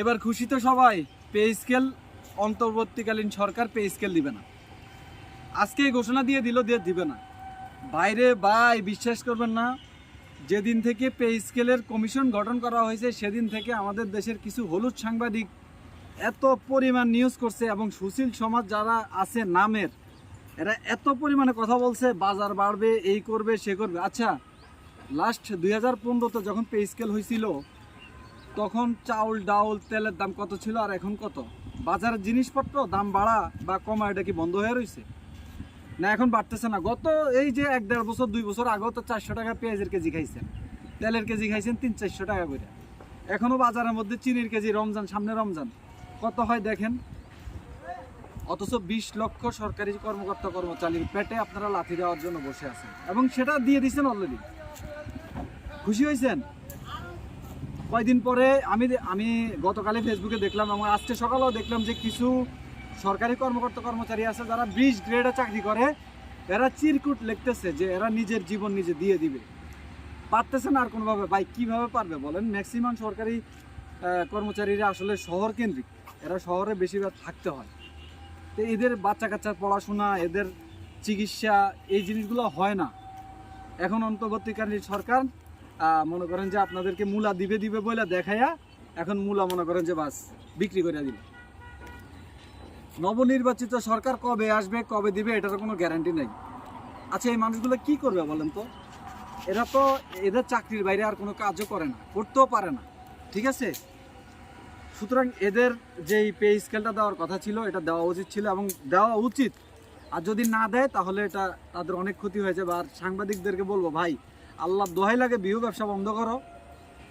এবার খুশি তো সবাই, পে স্কেল অন্তর্বর্তীকালীন সরকার পে স্কেল দিবে না। আজকে ঘোষণা দিয়ে দিল দিয়ে দিবে না। বাইরে বাই বিশ্বাস করবেন না, যেদিন থেকে পে স্কেলের কমিশন গঠন করা হয়েছে, সেদিন থেকে আমাদের দেশের কিছু হলুদ সাংবাদিক এত পরিমাণ নিউজ করছে এবং সুশীল সমাজ যারা আছে নামের, এরা এত পরিমাণে কথা বলছে, বাজার বাড়বে, এই করবে, সে করবে। আচ্ছা লাস্ট দুই হাজার পনেরোতে যখন পে স্কেল হয়েছিল তখন চাউল, ডাউল, তেলের দাম কত ছিল আর এখন কত? বাজারের জিনিসপত্র দাম বাড়া বা কমা এটা কি বন্ধ হয়ে রয়েছে না, এখন বাড়তেছে না। গত এই যে এক দেড় বছর, দুই বছর আগেও তো চারশো টাকা পেঁয়াজের কেজি খাইছেন। তেলের কেজি খাইছেন তিন, চারশো টাকা করে। এখনও বাজারের মধ্যে চিনির কেজি রমজান, সামনে রমজান। কত হয় দেখেন? অথচ বিশ লক্ষ সরকারি কর্মকর্তা কর্মচারীর পেটে আপনারা লাথি দেওয়ার জন্য বসে আছেন। এবং সেটা দিয়ে দিচ্ছেন অলরেডি খুশি হয়েছেন কয়দিন পরে আমি আমি গতকালে ফেসবুকে দেখলাম এবং আজকে সকালেও দেখলাম যে কিছু সরকারি কর্মকর্তা কর্মচারী আছে যারা বিশ গ্রেডে চাকরি করে। এরা চিরকুট লিখতেছে যে এরা নিজের জীবন নিজে দিয়ে দিবে। পারতেছে না আর কোনোভাবে। ভাই, কীভাবে পারবে বলেন? ম্যাক্সিমাম সরকারি কর্মচারীরা আসলে শহর কেন্দ্রিক। এরা শহরে বেশিরভাগ থাকতে হয়। তো এদের বাচ্চা কাচ্চার পড়াশোনা, এদের চিকিৎসা এই জিনিসগুলো হয় না। এখন অন্তর্বর্তীকালীন সরকার মনে করেন যে আপনাদেরকে মূলা দিবে দিবে বলে দেখাইয়া এখন মূলা মনে করেন যে বাস বিক্রি করে দিল। নবনির্বাচিত সরকার কবে আসবে, কবে দিবে, এটার কোনো গ্যারান্টি নেই। আচ্ছা এই মানুষগুলো কি করবে বলেন তো? এরা তো এদের চাকরির বাইরে আর কোনো কাজও করে না, করতেও পারে না, ঠিক আছে? সুতরাং এদের যেই পে স্কেলটা দেওয়ার কথা ছিল, এটা দেওয়া উচিত ছিল এবং দেওয়া উচিত। আর যদি না দেয়, তাহলে এটা তাদের অনেক ক্ষতি হয়ে যাবে। আর সাংবাদিকদেরকে বলব, ভাই আল্লাহ দোহাই লাগে, বিহু ব্যবসা বন্ধ করো।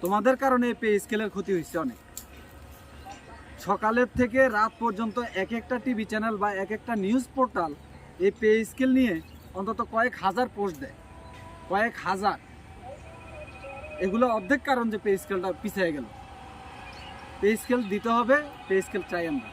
তোমাদের কারণে পে স্কেলের ক্ষতি হয়েছে অনেক। সকালের থেকে রাত পর্যন্ত এক একটা টিভি চ্যানেল বা এক একটা নিউজ পোর্টাল এই পে স্কেল নিয়ে অন্তত কয়েক হাজার পোস্ট দেয়। কয়েক হাজার। এগুলো অর্ধেক কারণ যে পে স্কেলটা পিছিয়ে গেল। পে স্কেল দিতে হবে পে স্কেল চাই আমরা।